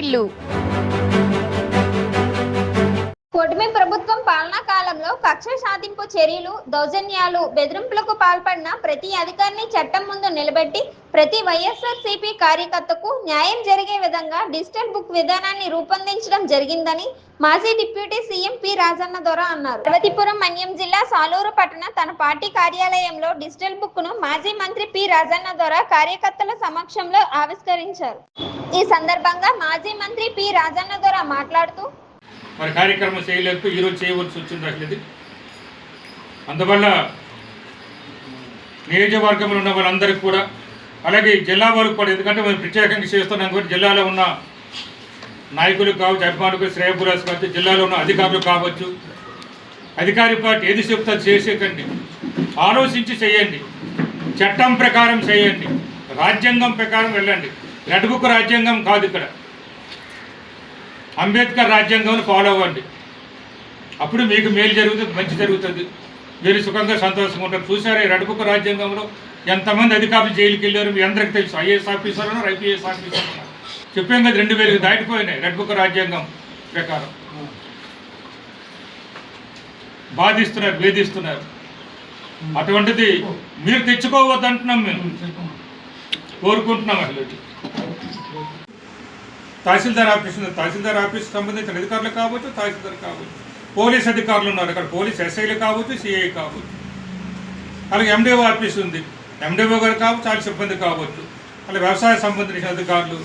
వాటిల్లు కూటమి ప్రభుత్వం పాలనా కాలంలో కక్ష సాధింపు చర్యలు దౌర్జన్యాలు బెదిరింపులకు పాల్పడిన ప్రతి అధికారిని చట్టం ముందు నిలబెట్టి ప్రతి వైఎస్ఆర్సీపీ కార్యకర్తకు న్యాయం జరిగే విధంగా డిజిటల్ బుక్ విధానాన్ని రూపొందించడం జరిగిందని మాజీ డిప్యూటీ సీఎం పి రాజన్న దొర అన్నారు. పార్వతీపురం మన్యం జిల్లా సాలూరు పట్టణ తన పార్టీ కార్యాలయంలో డిజిటల్ బుక్ను మాజీ మంత్రి పి రాజన్న దొర కార్యకర్తల సమక్షంలో ఆవిష్కరించారు. ఈ సందర్భంగా మాజీ మంత్రి పి రాజన్న దొర మాట్లాడుతూ మరి కార్యక్రమం చేయలేదు ఈరోజు చేయవలసి వచ్చింది అసలు అందువల్ల నియోజకవర్గంలో ఉన్న వాళ్ళందరికీ కూడా అలాగే జిల్లా వరకు కూడా ఎందుకంటే మేము ప్రత్యేకంగా చేస్తున్నాం కాబట్టి జిల్లాలో ఉన్న నాయకులు కావచ్చు అభిమానులకు శ్రేయపురాస్ కావచ్చు జిల్లాలో ఉన్న అధికారులు కావచ్చు అధికారి పార్టీ ఏది చెప్తే చేసేకండి ఆలోచించి చేయండి. చట్టం ప్రకారం చేయండి. రాజ్యాంగం ప్రకారం వెళ్ళండి. రెడ్ బుక్ రాజ్యాంగం కాదు ఇక్కడ. అంబేద్కర్ రాజ్యాంగం ఫాలో అవ్వండి. అప్పుడు మీకు మేలు జరుగుతుంది మంచి జరుగుతుంది. మీరు సుఖంగా సంతోషంగా ఉంటారు. చూసారా రెడ్ బుక్ రాజ్యాంగంలో? ఎంతమంది అధికారులు జైలుకి వెళ్ళారు మీ అందరికి తెలుసు. ఐఏఎస్ ఆఫీసర్ ఉన్నారు ఐపీఎస్ ఆఫీసర్ ఉన్నారు. చెప్పాం కదా రెండు వేలకు దాటిపోయినాయి రెడ్ బుక్ రాజ్యాంగం ప్రకారం. బాధిస్తున్నారు వేధిస్తున్నారు. అటువంటిది మీరు తెచ్చుకోవద్దు అంటున్నాం మేము. కోరుకుంటున్నాం అసలు తహసీల్దార్ ఆఫీస్ ఉంది. తహసీల్దార్ ఆఫీస్ సంబంధించిన అధికారులు కావచ్చు తహసీల్దార్ కావచ్చు. పోలీస్ అధికారులు ఉన్నారు. అక్కడ పోలీస్ ఎస్ఐలు కావచ్చు సిఐ కావచ్చు. అలాగే ఎండిఓ ఆఫీస్ ఉంది. ఎండిఓ గారు కావచ్చు చాలా సిబ్బంది కావచ్చు అలా వ్యవసాయ సంబంధించిన అధికారులు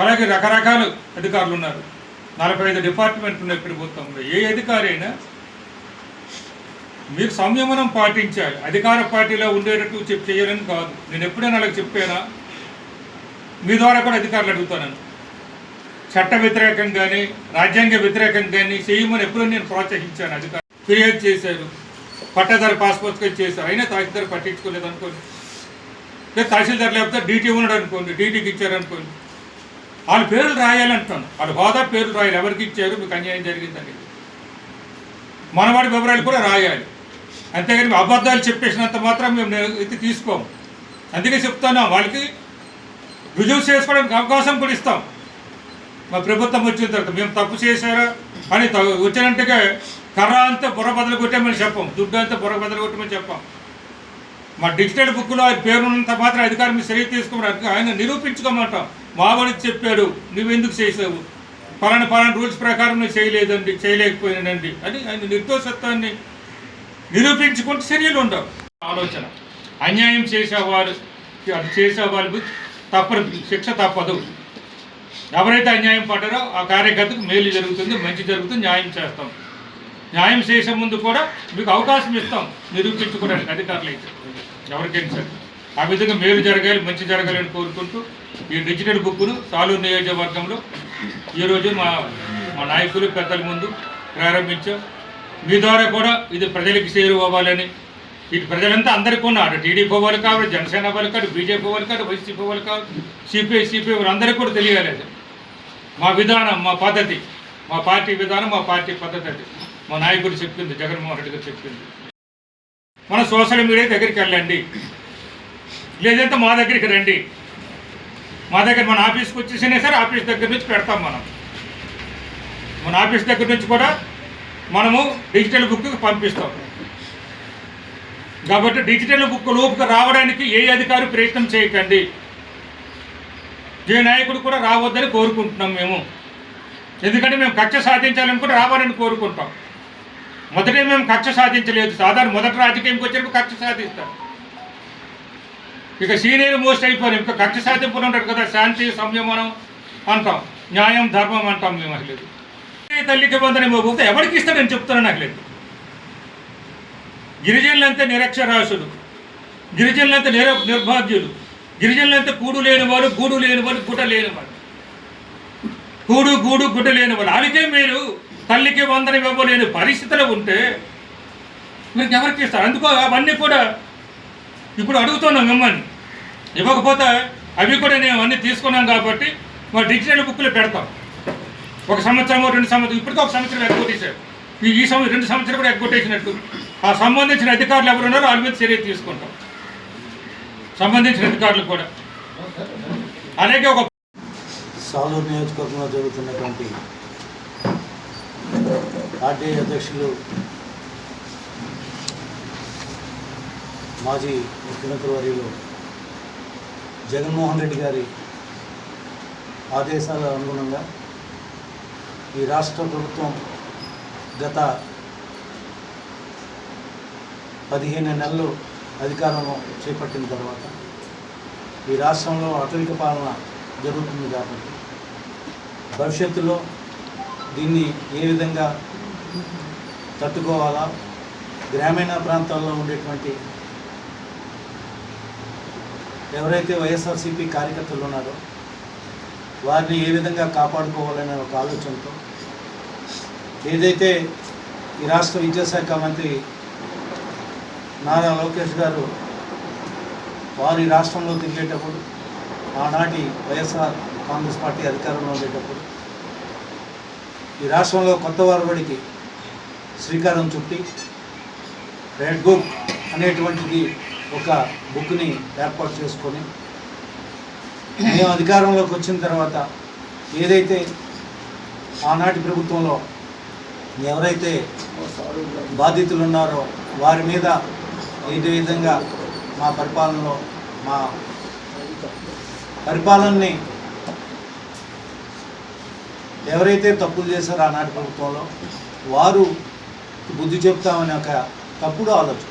అలాగే రకరకాల అధికారులు ఉన్నారు. నలభై ఐదు డిపార్ట్మెంట్ ఉన్నాయి ప్రభుత్వంలో ఏ అధికారి అయినా మీరు సంయమనం పాటించాలి. అధికార పార్టీలో ఉండేటట్టు చెప్ చేయాలని కాదు. నేను ఎప్పుడైనా అలాగ చెప్పానా? మీ ద్వారా కూడా అధికారులు అడుగుతాను. చట్ట వ్యతిరేకం కానీ రాజ్యాంగ వ్యతిరేకం కానీ చేయమని ఎప్పుడూ నేను ప్రోత్సహించాను అధికారులు. ఫిర్యాదు చేశారు. పట్టదారు పాస్పోర్ట్ చేశారు అయినా తహసీల్దార్ పట్టించుకోలేదు అనుకోండి. లేదా తహసీల్దార్ లేకపోతే డీటీ ఉన్నాడు అనుకోండి డీటీకి ఇచ్చారనుకోండి వాళ్ళ పేర్లు రాయాలంటున్నాను. వాళ్ళ హోదా పేర్లు రాయాలి. ఎవరికి ఇచ్చారు? మీకు అన్యాయం జరిగిందని మనవాడి వివరాలు కూడా రాయాలి. అంతేగాని మేము అబద్ధాలు చెప్పేసినంత మాత్రం మేము ఇది ఎత్తి తీసుకోము అందుకే చెప్తున్నాం వాళ్ళకి రుజువు చేసుకోవడానికి అవకాశం కూడా ఇస్తాం. మా ప్రభుత్వం వచ్చిన తర్వాత మేము తప్పు చేశారా? అని త- వచ్చినట్టుగా కర్ర అంతా బుర్ర బదులు కొట్టామని చెప్పాం. దుడ్డు అంతా బుర్ర బదులు కొట్టమని చెప్పాం. మా డిజిటల్ బుక్లో ఆయన పేరున్నంత మాత్రం అధికారం మీద తీసుకోమని ఆయన నిరూపించుకోమంటాం. మావాడికి చెప్పాడు నువ్వెందుకు చేసావు? పలానా పలానా రూల్స్ ప్రకారం నువ్వు చేయలేదండి చేయలేకపోయానండి అని ఆయన నిర్దోషత్వాన్ని నిరూపించుకుంటే చర్యలు ఉండవు. ఆలోచన. అన్యాయం చేసేవారు అది చేసేవాళ్ళు తప్పని శిక్ష తప్పదు. ఎవరైతే అన్యాయం పడ్డారో ఆ కార్యకర్తకు మేలు జరుగుతుంది మంచి జరుగుతుంది న్యాయం చేస్తాం. న్యాయం చేసే ముందు కూడా మీకు అవకాశం ఇస్తాం. నిరూపించుకోవడానికి అధికారులు అయితే. ఎవరికైనా సరే. ఆ విధంగా మేలు జరగాలి మంచి జరగాలి అని కోరుకుంటూ ఈ డిజిటల్ బుక్ను సాలూరు నియోజకవర్గంలో ఈరోజు మా మా నాయకులు పెద్దల ముందు ప్రారంభించాం. మీ ద్వారా కూడా ఇది ప్రజలకు చేరువవ్వాలని. ఇటు ప్రజలంతా అందరికీ ఉన్నారు టీడీపీ వాళ్ళు కావాలి జనసేన వాళ్ళు కాదు బీజేపీ వాళ్ళు కాదు వైసీపీ వాళ్ళు కాదు సిపిఐ సిపిఐ వాళ్ళు అందరికీ కూడా తెలియాలి మా విధానం మా పద్ధతి మా పార్టీ విధానం మా పార్టీ పద్ధతి అది. మా నాయకుడు చెప్పింది జగన్మోహన్ రెడ్డి గారు చెప్పింది. మన సోషల్ మీడియా దగ్గరికి వెళ్ళండి. లేదంటే మా దగ్గరికి రండి. మా దగ్గర మన ఆఫీస్కి వచ్చేసినా సరే ఆఫీస్ దగ్గర నుంచి పెడతాం మనం. మన ఆఫీస్ దగ్గర నుంచి కూడా మనము డిజిటల్ బుక్ పంపిస్తాం. కాబట్టి డిజిటల్ బుక్ లోపుకు రావడానికి ఏ అధికారి ప్రయత్నం చేయకండి. ఏ నాయకుడు కూడా రావద్దని కోరుకుంటున్నాం మేము. ఎందుకంటే మేము కక్ష సాధించాలనుకుంటే రావాలని కోరుకుంటాం. మొదటే మేము కక్ష సాధించలేదు. సాధారణ మొదటి రాజకీయంకి వచ్చినప్పుడు కక్ష సాధిస్తాం ఇక సీనియర్ మోస్ట్ అయిపోయారు ఇంకా కక్ష సాధింపులు ఉంటారు కదా. శాంతి సంయమనం అంటాం. న్యాయం ధర్మం అంటాం మేము అసలు. తల్లికి బంధన పోతే ఎవరికి ఇస్తాడని చెప్తున్నాను నాకు లేదు. గిరిజనులంతా నిరక్షరాసులు గిరిజనులంతా నిర నిర్భాగ్యులు. గిరిజనులంతా కూడు లేనివారు గూడు లేని వారు గుట లేని కూడు గూడు గుడ్డ లేని వారు మీరు తల్లికి వందన ఇవ్వలేని పరిస్థితులు ఉంటే మీరు ఎవరికి ఇస్తారు? అందుకో అవన్నీ కూడా ఇప్పుడు అడుగుతున్నాం మిమ్మల్ని. ఇవ్వకపోతే అవి కూడా నేను అన్నీ తీసుకున్నాం కాబట్టి మా డిజిటల్ బుక్లు పెడతాం. ఒక సంవత్సరం రెండు సంవత్సరం ఇప్పటికీ ఒక సంవత్సరం ఎగ్గొట్టేశారు ఈ ఈ సంవత్సరం రెండు సంవత్సరాలు కూడా ఎగ్గొట్టేసినట్టు ఆ సంబంధించిన అధికారులు ఎవరు ఉన్నారో వాళ్ళ మీద చర్య తీసుకుంటాం. సంబంధించిన అధికారులు కూడా. అలాగే ఒక సాలూరు నియోజకవర్గంలో జరుగుతున్నటువంటి పార్టీ అధ్యక్షులు మాజీ ముఖ్యమంత్రి వర్యులు జగన్మోహన్ రెడ్డి గారి ఆదేశాల అనుగుణంగా ఈ రాష్ట్ర ప్రభుత్వం గత పదిహేను నెలలు అధికారంలో చేపట్టిన తర్వాత ఈ రాష్ట్రంలో అటవిక పాలన జరుగుతుంది కాబట్టి భవిష్యత్తులో దీన్ని ఏ విధంగా తట్టుకోవాలా? గ్రామీణ ప్రాంతాల్లో ఉండేటువంటి ఎవరైతే వైఎస్ఆర్సీపీ కార్యకర్తలు ఉన్నారో వారిని ఏ విధంగా కాపాడుకోవాలనే ఒక ఆలోచనతో ఏదైతే ఈ రాష్ట్ర విద్యాశాఖ మంత్రి నారా లోకేష్ గారు వారి రాష్ట్రంలో తిరిగేటప్పుడు ఆనాటి వైఎస్ఆర్ కాంగ్రెస్ పార్టీ అధికారంలో ఉండేటప్పుడు ఈ రాష్ట్రంలో కొత్త వారబడికి శ్రీకారం చుట్టి రెడ్ బుక్ అనేటువంటిది ఒక బుక్ని ఏర్పాటు చేసుకొని మేము అధికారంలోకి వచ్చిన తర్వాత ఏదైతే ఆనాటి ప్రభుత్వంలో ఎవరైతే బాధితులు ఉన్నారో వారి మీద ఏ విధంగా మా పరిపాలనలో మా పరిపాలనని ఎవరైతే తప్పులు చేశారో ఆనాటి ప్రభుత్వంలో వారు బుద్ధి చెప్తామనే ఒక తప్పుడు ఆలోచన.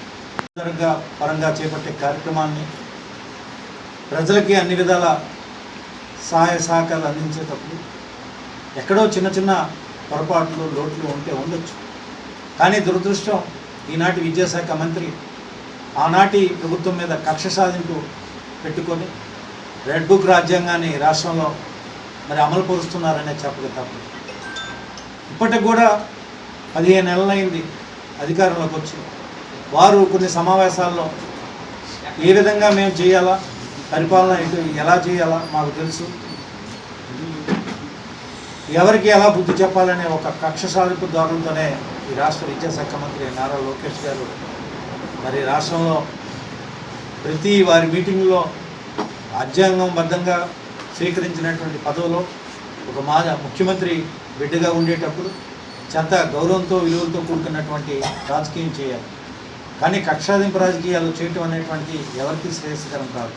పరంగా పరంగా చేపట్టే కార్యక్రమాన్ని ప్రజలకి అన్ని విధాల సహాయ సహకారాలు అందించేటప్పుడు ఎక్కడో చిన్న చిన్న పొరపాట్లు లోట్లు ఉంటే ఉండొచ్చు. కానీ దురదృష్టం ఈనాటి విద్యాశాఖ మంత్రి ఆనాటి ప్రభుత్వం మీద కక్ష సాధింపు పెట్టుకొని రెడ్ బుక్ రాజ్యాంగాన్ని రాష్ట్రంలో మరి అమలు పరుస్తున్నారనే చెప్పక తప్పదు. ఇప్పటికి కూడా పదిహేను నెలలైంది అధికారంలోకి వచ్చి. వారు కొన్ని సమావేశాల్లో ఏ విధంగా మేము చేయాలా పరిపాలన ఇటు ఎలా చేయాలా మాకు తెలుసు. ఎవరికి ఎలా బుద్ధి చెప్పాలనే ఒక కక్ష సాధింపు ధోరణితోనే ఈ రాష్ట్ర విద్యాశాఖ మంత్రి నారా లోకేష్ గారు మరి రాష్ట్రంలో ప్రతి వారి మీటింగ్లో రాజ్యాంగం బద్ధంగా స్వీకరించినటువంటి పదవిలో ఒక మా ముఖ్యమంత్రి బిడ్డగా ఉండేటప్పుడు చెంత గౌరవంతో విలువలతో కూడుకున్నటువంటి రాజకీయం చేయాలి. కానీ కక్షాదింపు రాజకీయాలు చేయటం అనేటువంటిది ఎవరికి శ్రేయస్కరం కాదు.